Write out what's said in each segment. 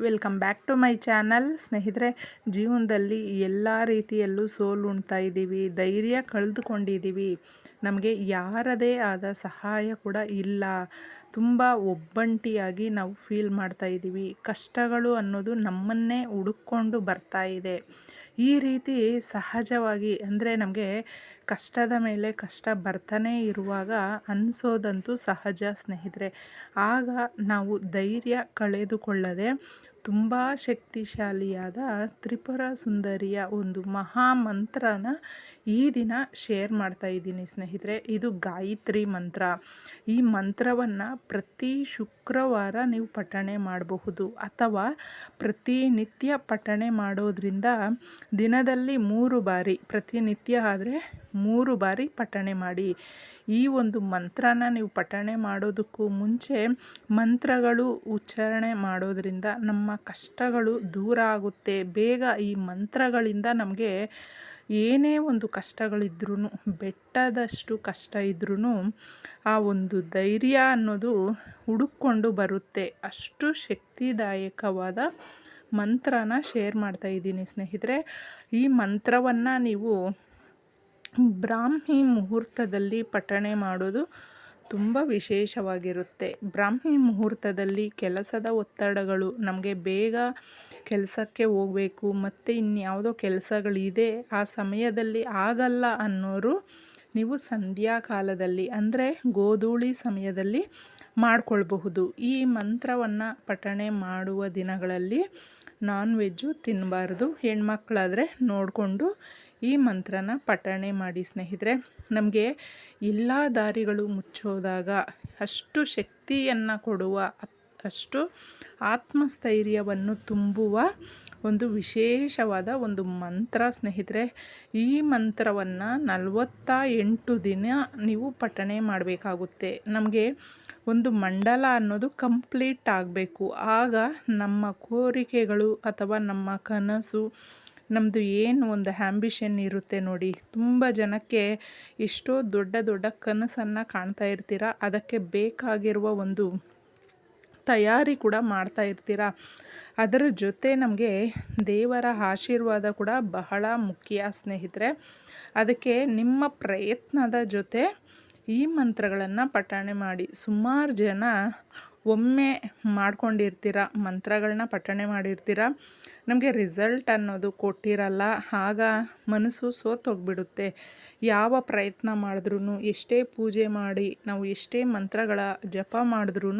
Welcome back to my channel. ಸ್ನೇಹಿತರೆ, ಜೀವನದಲ್ಲಿ ಎಲ್ಲ ರೀತಿಯಲ್ಲೂ ಸೋಲು ಉಣ್ತಾ ಇದ್ದೀವಿ, ಧೈರ್ಯ ಕಳೆದುಕೊಂಡಿದ್ದೀವಿ. ನಮಗೆ ಯಾರದೇ ಆದ ಸಹಾಯ ಕೂಡ ಇಲ್ಲ. ತುಂಬ ಒಬ್ಬಂಟಿಯಾಗಿ ನಾವು ಫೀಲ್ ಮಾಡ್ತಾ ಇದ್ದೀವಿ. ಕಷ್ಟಗಳು ಅನ್ನೋದು ನಮ್ಮನ್ನೇ ಹುಡುಕೊಂಡು ಬರ್ತಾ ಇದೆ. ಈ ರೀತಿ ಸಹಜವಾಗಿ, ಅಂದರೆ ನಮಗೆ ಕಷ್ಟದ ಮೇಲೆ ಕಷ್ಟ ಬರ್ತಾನೇ ಇರುವಾಗ ಅನಿಸೋದಂತೂ ಸಹಜ ಸ್ನೇಹಿತರೆ. ಆಗ ನಾವು ಧೈರ್ಯ ಕಳೆದುಕೊಳ್ಳದೆ ತುಂಬ ಶಕ್ತಿಶಾಲಿಯಾದ ತ್ರಿಪುರ ಸುಂದರಿಯ ಒಂದು ಮಹಾ ಮಂತ್ರನ ಈ ದಿನ ಶೇರ್ ಮಾಡ್ತಾ ಇದ್ದೀನಿ ಸ್ನೇಹಿತರೆ. ಇದು ಗಾಯತ್ರಿ ಮಂತ್ರ. ಈ ಮಂತ್ರವನ್ನು ಪ್ರತಿ ಶುಕ್ರವಾರ ನೀವು ಪಠಣೆ ಮಾಡಬಹುದು. ಅಥವಾ ಪ್ರತಿನಿತ್ಯ ಪಠಣೆ ಮಾಡೋದ್ರಿಂದ ದಿನದಲ್ಲಿ ಮೂರು ಬಾರಿ ಪ್ರತಿನಿತ್ಯ ಆದರೆ ಮೂರು ಬಾರಿ ಪಠಣೆ ಮಾಡಿ. ಈ ಒಂದು ಮಂತ್ರನ ನೀವು ಪಠಣೆ ಮಾಡೋದಕ್ಕೂ ಮುಂಚೆ ಮಂತ್ರಗಳು ಉಚ್ಚಾರಣೆ ಮಾಡೋದರಿಂದ ನಮ್ಮ ಕಷ್ಟಗಳು ದೂರ ಆಗುತ್ತೆ. ಬೇಗ ಈ ಮಂತ್ರಗಳಿಂದ ನಮಗೆ ಏನೇ ಒಂದು ಕಷ್ಟಗಳಿದ್ರೂ ಬೆಟ್ಟದಷ್ಟು ಕಷ್ಟ ಇದ್ರೂ ಆ ಒಂದು ಧೈರ್ಯ ಅನ್ನೋದು ಹುಡುಕೊಂಡು ಬರುತ್ತೆ. ಅಷ್ಟು ಶಕ್ತಿದಾಯಕವಾದ ಮಂತ್ರನ ಶೇರ್ ಮಾಡ್ತಾ ಇದ್ದೀನಿ ಸ್ನೇಹಿತರೆ. ಈ ಮಂತ್ರವನ್ನು ನೀವು ಬ್ರಾಹ್ಮಿ ಮುಹೂರ್ತದಲ್ಲಿ ಪಠಣೆ ಮಾಡೋದು ತುಂಬ ವಿಶೇಷವಾಗಿರುತ್ತೆ. ಬ್ರಾಹ್ಮಿ ಮುಹೂರ್ತದಲ್ಲಿ ಕೆಲಸದ ಒತ್ತಡಗಳು, ನಮಗೆ ಬೇಗ ಕೆಲಸಕ್ಕೆ ಹೋಗಬೇಕು, ಮತ್ತು ಇನ್ಯಾವುದೋ ಕೆಲಸಗಳಿದೆ, ಆ ಸಮಯದಲ್ಲಿ ಆಗಲ್ಲ ಅನ್ನೋರು ನೀವು ಸಂಧ್ಯಾ ಕಾಲದಲ್ಲಿ ಅಂದರೆ ಗೋಧೂಳಿ ಸಮಯದಲ್ಲಿ ಮಾಡಿಕೊಳ್ಬಹುದು. ಈ ಮಂತ್ರವನ್ನು ಪಠಣೆ ಮಾಡುವ ದಿನಗಳಲ್ಲಿ ನಾನ್ ವೆಜ್ಜು ತಿನ್ನಬಾರ್ದು ಹೆಣ್ಮಕ್ಳಾದರೆ ನೋಡಿಕೊಂಡು ಈ ಮಂತ್ರನ ಪಠಣೆ ಮಾಡಿ ಸ್ನೇಹಿತರೆ, ನಮಗೆ ಎಲ್ಲ ದಾರಿಗಳು ಮುಚ್ಚೋದಾಗ ಅಷ್ಟು ಶಕ್ತಿಯನ್ನು ಕೊಡುವ, ಅಷ್ಟು ಆತ್ಮಸ್ಥೈರ್ಯವನ್ನು ತುಂಬುವ ಒಂದು ವಿಶೇಷವಾದ ಒಂದು ಮಂತ್ರ ಸ್ನೇಹಿತರೆ. ಈ ಮಂತ್ರವನ್ನು ನಲವತ್ತ ಎಂಟು ದಿನ ನೀವು ಪಠಣೆ ಮಾಡಬೇಕಾಗುತ್ತೆ. ನಮಗೆ ಒಂದು ಮಂಡಲ ಅನ್ನೋದು ಕಂಪ್ಲೀಟ್ ಆಗಬೇಕು. ಆಗ ನಮ್ಮ ಕೋರಿಕೆಗಳು ಅಥವಾ ನಮ್ಮ ಕನಸು ನಮ್ಮದು ಏನು ಒಂದು ಆ್ಯಂಬಿಷನ್ ಇರುತ್ತೆ ನೋಡಿ, ತುಂಬ ಜನಕ್ಕೆ ಎಷ್ಟೋ ದೊಡ್ಡ ದೊಡ್ಡ ಕನಸನ್ನು ಕಾಣ್ತಾ ಇರ್ತೀರ, ಅದಕ್ಕೆ ಬೇಕಾಗಿರುವ ಒಂದು ತಯಾರಿ ಕೂಡ ಮಾಡ್ತಾ ಇರ್ತೀರ. ಅದರ ಜೊತೆ ನಮಗೆ ದೇವರ ಆಶೀರ್ವಾದ ಕೂಡ ಬಹಳ ಮುಖ್ಯ ಸ್ನೇಹಿತರೆ. ಅದಕ್ಕೆ ನಿಮ್ಮ ಪ್ರಯತ್ನದ ಜೊತೆ ಈ ಮಂತ್ರಗಳನ್ನು ಪಠಣೆ ಮಾಡಿ. ಸುಮಾರು ಜನ ಒಮ್ಮೆ ಮಾಡ್ಕೊಂಡಿರ್ತೀರ ಮಂತ್ರಗಳನ್ನ ಪಠಣೆ ಮಾಡಿರ್ತೀರ. ನಮಗೆ ರಿಸಲ್ಟ್ ಅನ್ನೋದು ಕೊಟ್ಟಿರಲ್ಲ, ಆಗ ಮನಸ್ಸು ಸೋತೋಗ್ಬಿಡುತ್ತೆ. ಯಾವ ಪ್ರಯತ್ನ ಮಾಡಿದ್ರೂ ಎಷ್ಟೇ ಪೂಜೆ ಮಾಡಿ, ನಾವು ಎಷ್ಟೇ ಮಂತ್ರಗಳ ಜಪ ಮಾಡಿದ್ರೂ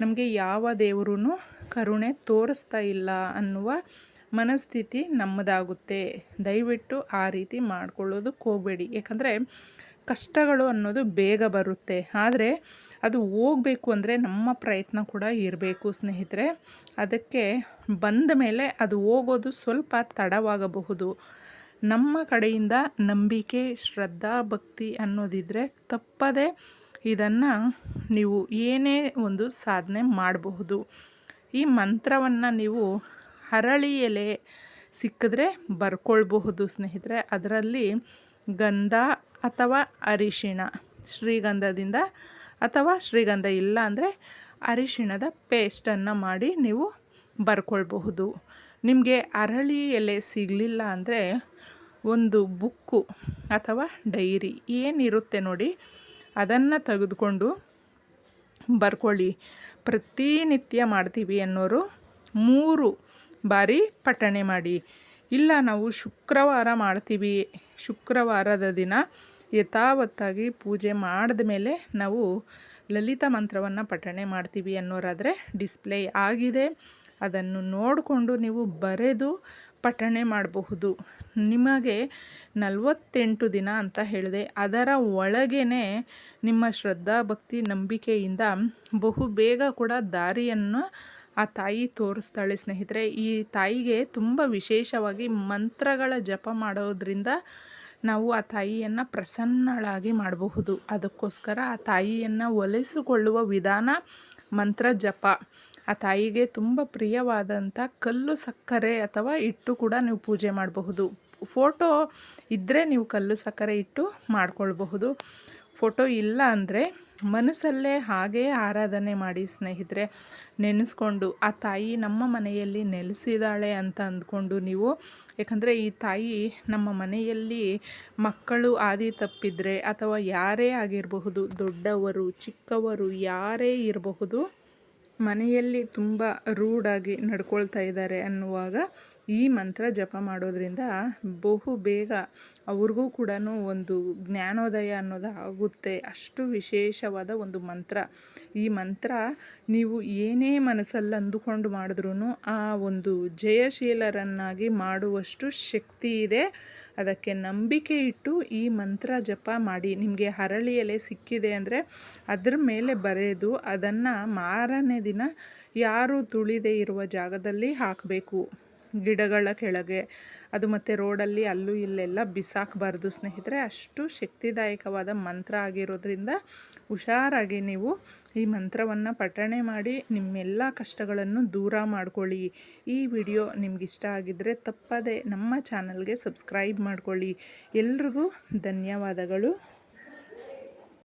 ನಮಗೆ ಯಾವ ದೇವರೂ ಕರುಣೆ ತೋರಿಸ್ತಾ ಇಲ್ಲ ಅನ್ನುವ ಮನಸ್ಥಿತಿ ನಮ್ಮದಾಗುತ್ತೆ. ದಯವಿಟ್ಟು ಆ ರೀತಿ ಮಾಡ್ಕೊಳ್ಳೋದಕ್ಕೆ ಹೋಗಬೇಡಿ. ಯಾಕಂದರೆ ಕಷ್ಟಗಳು ಅನ್ನೋದು ಬೇಗ ಬರುತ್ತೆ. ಆದರೆ ಅದು ಹೋಗಬೇಕು ಅಂದರೆ ನಮ್ಮ ಪ್ರಯತ್ನ ಕೂಡ ಇರಬೇಕು ಸ್ನೇಹಿತರೆ. ಅದಕ್ಕೆ ಬಂದ ಮೇಲೆ ಅದು ಹೋಗೋದು ಸ್ವಲ್ಪ ತಡವಾಗಬಹುದು. ನಮ್ಮ ಕಡೆಯಿಂದ ನಂಬಿಕೆ, ಶ್ರದ್ಧಾ, ಭಕ್ತಿ ಅನ್ನೋದಿದ್ದರೆ ತಪ್ಪದೆ ಇದನ್ನು ನೀವು ಏನೇ ಒಂದು ಸಾಧನೆ ಮಾಡಬಹುದು. ಈ ಮಂತ್ರವನ್ನು ನೀವು ಹರಳಿ ಎಲೆ ಸಿಕ್ಕಿದ್ರೆ ಬರ್ಕೊಳ್ಬಹುದು ಸ್ನೇಹಿತರೆ. ಅದರಲ್ಲಿ ಗಂಧ ಅಥವಾ ಅರಿಶಿಣ ಶ್ರೀಗಂಧದಿಂದ ಅಥವಾ ಶ್ರೀಗಂಧ ಇಲ್ಲ ಅಂದರೆ ಅರಿಶಿಣದ ಪೇಸ್ಟನ್ನು ಮಾಡಿ ನೀವು ಬರ್ಕೊಳ್ಬಹುದು. ನಿಮಗೆ ಅರಳಿ ಎಲೆ ಸಿಗಲಿಲ್ಲ ಅಂದರೆ ಒಂದು ಬುಕ್ಕು ಅಥವಾ ಡೈರಿ ಏನಿರುತ್ತೆ ನೋಡಿ ಅದನ್ನು ತೆಗೆದುಕೊಂಡು ಬರ್ಕೊಳ್ಳಿ. ಪ್ರತಿನಿತ್ಯ ಮಾಡ್ತೀವಿ ಅನ್ನೋರು ಮೂರು ಬಾರಿ ಪಠಣೆ ಮಾಡಿ. ಇಲ್ಲ ನಾವು ಶುಕ್ರವಾರ ಮಾಡ್ತೀವಿ. ಶುಕ್ರವಾರದ ದಿನ ಯಥಾವತ್ತಾಗಿ ಪೂಜೆ ಮಾಡಿದ ಮೇಲೆ ನಾವು ಲಲಿತ ಮಂತ್ರವನ್ನು ಪಠಣೆ ಮಾಡ್ತೀವಿ ಅನ್ನೋರಾದರೆ ಡಿಸ್ಪ್ಲೇ ಆಗಿದೆ. ಅದನ್ನು ನೋಡಿಕೊಂಡು ನೀವು ಬರೆದು ಪಠಣೆ ಮಾಡಬಹುದು. ನಿಮಗೆ ನಲವತ್ತೆಂಟು ದಿನ ಅಂತ ಹೇಳಿದೆ. ಅದರ ಒಳಗೇ ನಿಮ್ಮ ಶ್ರದ್ಧಾ, ಭಕ್ತಿ, ನಂಬಿಕೆಯಿಂದ ಬಹು ಬೇಗ ಕೂಡ ದಾರಿಯನ್ನು ಆ ತಾಯಿ ತೋರಿಸ್ತಾಳೆ ಸ್ನೇಹಿತರೆ. ಈ ತಾಯಿಗೆ ತುಂಬ ವಿಶೇಷವಾಗಿ ಮಂತ್ರಗಳ ಜಪ ಮಾಡೋದ್ರಿಂದ ನಾವು ಆ ತಾಯಿಯನ್ನು ಪ್ರಸನ್ನಳಾಗಿ ಮಾಡಬಹುದು. ಅದಕ್ಕೋಸ್ಕರ ಆ ತಾಯಿಯನ್ನು ಒಲಿಸಿಕೊಳ್ಳುವ ವಿಧಾನ ಮಂತ್ರ ಜಪ. ಆ ತಾಯಿಗೆ ತುಂಬ ಪ್ರಿಯವಾದಂಥ ಕಲ್ಲು ಸಕ್ಕರೆ ಅಥವಾ ಇಟ್ಟು ಕೂಡ ನೀವು ಪೂಜೆ ಮಾಡಬಹುದು. ಫೋಟೋ ಇದ್ದರೆ ನೀವು ಕಲ್ಲು ಸಕ್ಕರೆ ಇಟ್ಟು ಮಾಡಿಕೊಳ್ಬಹುದು. ಫೋಟೋ ಇಲ್ಲ ಅಂದರೆ ಮನಸ್ಸಲ್ಲೇ ಹಾಗೇ ಆರಾಧನೆ ಮಾಡಿ ಸ್ನೇಹಿತರೆ, ನೆನೆಸ್ಕೊಂಡು, ಆ ತಾಯಿ ನಮ್ಮ ಮನೆಯಲ್ಲಿ ನೆಲೆಸಿದಾಳೆ ಅಂತ ಅಂದ್ಕೊಂಡು ನೀವು, ಯಾಕಂದರೆ ಈ ತಾಯಿ ನಮ್ಮ ಮನೆಯಲ್ಲಿ ಮಕ್ಕಳು ಆದಿ ತಪ್ಪಿದರೆ ಅಥವಾ ಯಾರೇ ಆಗಿರಬಹುದು, ದೊಡ್ಡವರು, ಚಿಕ್ಕವರು, ಯಾರೇ ಇರಬಹುದು, ಮನೆಯಲ್ಲಿ ತುಂಬ ರೂಡಾಗಿ ನಡ್ಕೊಳ್ತಾ ಇದ್ದಾರೆ ಅನ್ನುವಾಗ ಈ ಮಂತ್ರ ಜಪ ಮಾಡೋದ್ರಿಂದ ಬಹು ಬೇಗ ಅವ್ರಿಗೂ ಕೂಡ ಒಂದು ಜ್ಞಾನೋದಯ ಅನ್ನೋದು ಆಗುತ್ತೆ. ಅಷ್ಟು ವಿಶೇಷವಾದ ಒಂದು ಮಂತ್ರ. ಈ ಮಂತ್ರ ನೀವು ಏನೇ ಮನಸ್ಸಲ್ಲಿ ಅಂದುಕೊಂಡು ಮಾಡಿದ್ರೂ ಆ ಒಂದು ಜಯಶೀಲರನ್ನಾಗಿ ಮಾಡುವಷ್ಟು ಶಕ್ತಿ ಇದೆ. ಅದಕ್ಕೆ ನಂಬಿಕೆ ಇಟ್ಟು ಈ ಮಂತ್ರ ಜಪ ಮಾಡಿ. ನಿಮಗೆ ಹರಳಿ ಎಲೆ ಸಿಕ್ಕಿದೆ ಅಂದರೆ ಅದ್ರ ಮೇಲೆ ಬರೆದು ಅದನ್ನು ಮಾರನೇ ದಿನ ಯಾರು ತುಳಿದೇ ಇರುವ ಜಾಗದಲ್ಲಿ ಹಾಕಬೇಕು. ಗಿಡಗಳ ಕೆಳಗೆ, ಅದು ಮತ್ತು ರೋಡಲ್ಲಿ ಅಲ್ಲೂ ಇಲ್ಲೆಲ್ಲ ಬಿಸಾಕಬಾರ್ದು ಸ್ನೇಹಿತರೆ. ಅಷ್ಟು ಶಕ್ತಿದಾಯಕವಾದ ಮಂತ್ರ ಆಗಿರೋದ್ರಿಂದ ಹುಷಾರಾಗಿ ನೀವು ಈ ಮಂತ್ರವನ್ನು ಪಠಣೆ ಮಾಡಿ ನಿಮ್ಮೆಲ್ಲ ಕಷ್ಟಗಳನ್ನು ದೂರ ಮಾಡಿಕೊಳ್ಳಿ. ಈ ವಿಡಿಯೋ ನಿಮಗಿಷ್ಟ ಆಗಿದ್ದರೆ ತಪ್ಪದೆ ನಮ್ಮ ಚಾನಲ್ಗೆ ಸಬ್ಸ್ಕ್ರೈಬ್ ಮಾಡ್ಕೊಳ್ಳಿ. ಎಲ್ರಿಗೂ ಧನ್ಯವಾದಗಳು.